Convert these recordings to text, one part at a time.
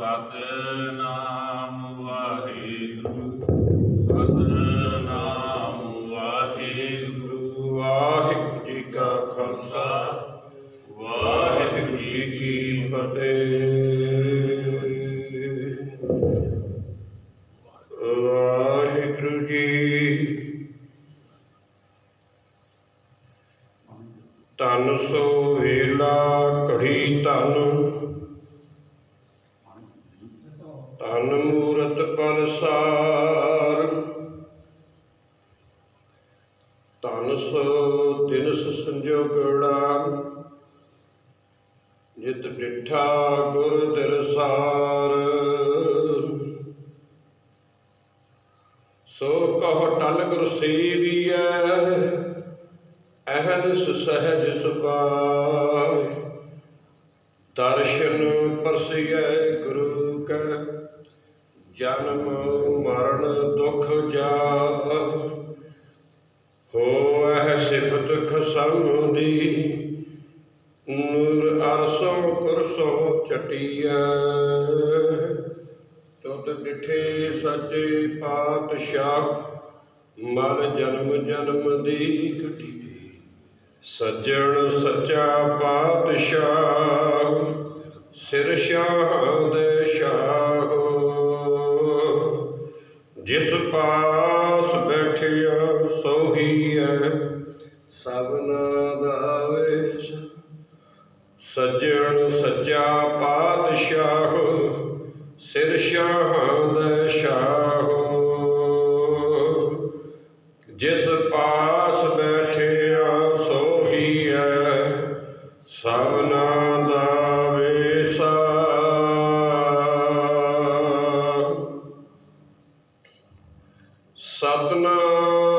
ਸਤਨਾਮ ਵਾਹਿਗੁਰੂ ਸਤਨਾਮ ਵਾਹਿਗੁਰੂ ਵਾਹਿਗੁਰੂ ਜੀ ਕਾ ਖਾਲਸਾ, ਵਾਹਿਗੁਰੂ ਜੀ ਕੀ ਫਤਿਹ। ਵਾਹਿਗੁਰੂ ਜੀ ਤਨ ਸੋ ਵੇਲਾ ਘੜੀ ਤਨ ਤਨ ਮੂਰਤ ਪਰਸਾਰ ਤਨ ਸੋ ਦਿਨਸ ਸੰਜੋਗੜਾ ਜਿਤ ਡਿਠਾ ਗੁਰ ਦਿਰਸਾਰ। ਸੋ ਕਹੋ ਟਲ ਗੁਰ ਸੇਵੀਐ ਅਹਨਿਸ ਸਹਿਜ ਸੁਪਾਇ ਦਰਸ਼ਨ ਪਰਸਿਐ ਗੁਰੂ। ਜਨਮ ਮਰਨ ਦੁਖ ਜਾ ਹੋਐ ਸਿਫਤ ਖਸਮ ਨੂਰ ਅਰਸੋਂ ਕੁਰਸੋਂ ਚਟੀਐ। ਤੁਧ ਡਿਠੇ ਸੱਚੇ ਪਾਤਸ਼ਾਹ ਮਰ ਜਨਮ ਜਨਮ ਦੀ ਘਟੀ ਸੱਜਣ ਸੱਚਾ ਪਾਤਸ਼ਾਹ, ਸਿਰ ਸ਼ਾਹ ਦੇ ਸ਼ਾਹ ਜਿਸ ਪਾਸ ਬੈਠਿਆ ਸੋਹੀ ਹੈ ਸਭਨਾ ਦਾ ਵੇਸ ਸੱਜਣ ਸੱਚਾ ਪਾਤਸ਼ਾਹ, ਸਿਰ ਸ਼ਾਹ ਦਾ ਸ਼ਾਹ। ਜਿਸ ਸਤਨਾਮ।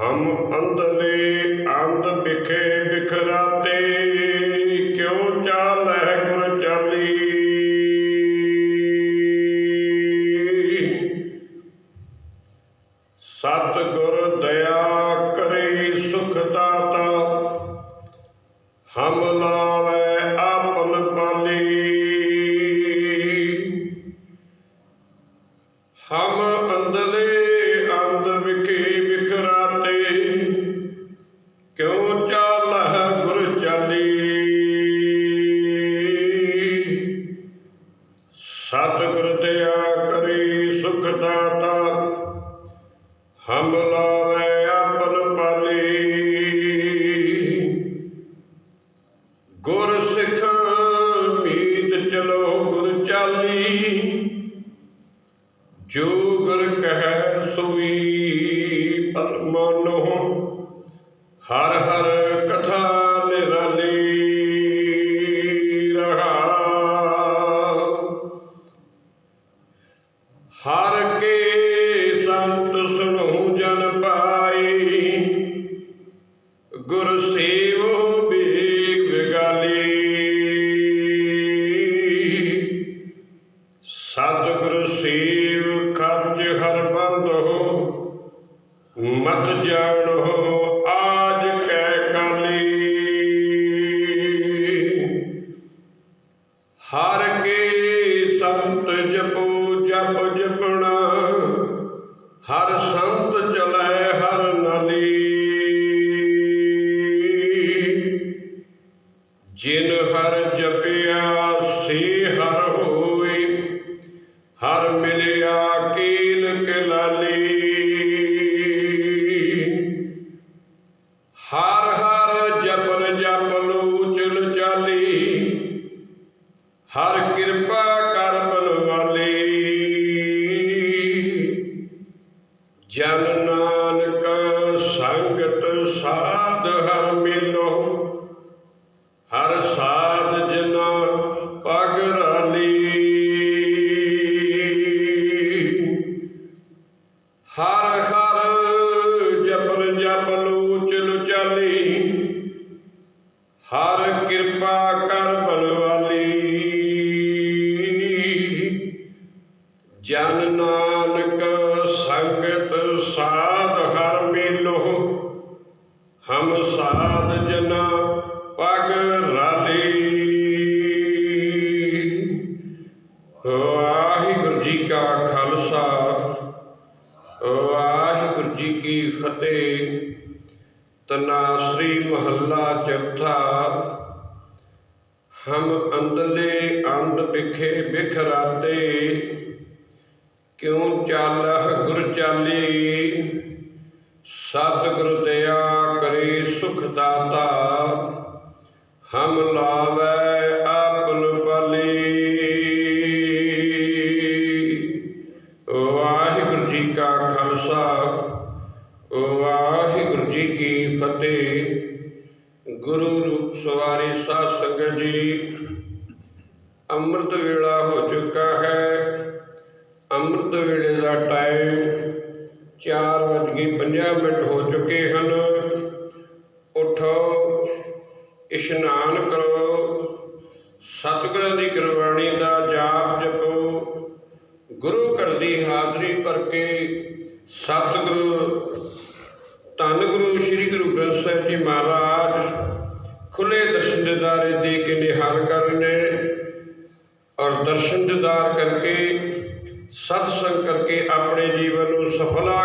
ਹਮ ਅੰਧਲੇ ਅੰਧ ਬਿਖੇ ਬਿਖਰਾਤੇ, ਕਿਉ ਚਾਲੈ ਗੁਰ ਚਾਲੀ? ਸਤ ਗੁਰ ਦਇਆ ਕਰੇ ਸੁਖ ਦਾਤਾ, ਹਮ ਲਾਵੇ ਆਪਨ ਪਾਲੀ। ਹਮ ਅੰਧਲੇ ਹਮ ਲਾਵੇ ਆਪਨ ਪਾਲੀ। ਗੁਰ ਸਿੱਖ ਮੀਤ ਚਲੋ ਗੁਰ ਚਾਲੀ। ਜੋ ਗੁਰ ਕਹੈ ਸੋਈ ਪਰ ਹਰ ਹਰ ਜਿਨ ਹਰ ਜਪਿਆ ਸੇ ਹਰ ਹੋਏ ਹਰ ਮਿਲਿਆ ਕੀਲ ਕਿਲਾਲੀ। ਹਰ ਹਰ ਜਪਨ ਜਪ ਲੂਚਲ ਚਾਲੀ, ਹਰ ਕਿਰਪਾ ਕਰ ਬਨਵਾਲੀ ਜਨ ਨਾਨਕ ਸੰਗਤ ਸਾਧ ਹਰ ਮਿਲੋ ਹਰ ਸਾਧ ਜਨਾ ਪਗ ਰਾਲੀ। ਹਰ ਹਰ ਜਪਨ ਜਪ ਲੂਚ ਲੁਚਾਲੀ। ਹਰ ਕਿਰਪਾ ਕਰ ਬਲਵਾਲੀ। ਜਨ ਨਾਨਕ ਸੰਗਤ ਸਾਧ ਹਰ ਮਿਲੋ। ਹਮ ਸਾਧ ਜਨਾ ਪਗ ਰਾਲੀ ਵਾਹਿਗੁਰੂ ਜੀ ਕਾ ਖਾਲਸਾ, ਵਾਹਿਗੁਰੂ ਜੀ ਕੀ ਫਤਿਹ। ਤਨਾਸਰੀ ਮਹੱਲਾ ਚੌਥਾ, ਹਮ ਅੰਦਲੇ ਅੰਦ ਵਿਖੇ ਬਿਖਰਾਤੇ। ਕਿਉ ਚਾਲਹ ਗੁਰ ਚਾਲੀ? ਸਤਿਗੁਰ ਦਇਆ ਕਰੇ ਸੁਖ ਦਾਤਾ। ਹਮ ਲਾਵੈ ਆਪਨ ਬਲੀ। ਵਾਹਿਗੁਰੂ ਜੀ ਕਾ ਖਾਲਸਾ, ਵਾਹਿਗੁਰੂ ਜੀ ਕੀ ਫਤਿਹ। ਗੁਰੂ ਰੂਪ ਸਵਾਰੀ ਸਾਧ ਸੰਗਤ ਜੀ, ਅੰਮ੍ਰਿਤ ਵੇਲਾ ਹੋ ਚੁੱਕਾ ਹੈ। ਅੰਮ੍ਰਿਤ ਵੇਲੇ ਦਾ ਟਾਈਮ 4:50 ਮਿੰਟ ਹੋ ਚੁੱਕੇ ਹਨ। ਦੀ ਹਾਜ਼ਰੀ ਭਰ ਕੇ ਸਤਿਗੁਰੂ, ਧੰਨ ਗੁਰੂ ਸ੍ਰੀ ਗੁਰੂ ਗ੍ਰੰਥ ਸਾਹਿਬ ਜੀ ਮਹਾਰਾਜ ਖੁੱਲੇ ਦਰਸ਼ਨ ਦਿਦਾਰੇ ਦੇ ਕੇ ਨਿਹਾਲ ਕਰ ਰਹੇ ਨੇ ਔਰ ਦਰਸ਼ਨ ਦਿਦਾਰ ਕਰਕੇ ਸਤਸੰਗ ਕਰਕੇ ਆਪਣੇ ਜੀਵਨ ਨੂੰ ਸਫਲਾ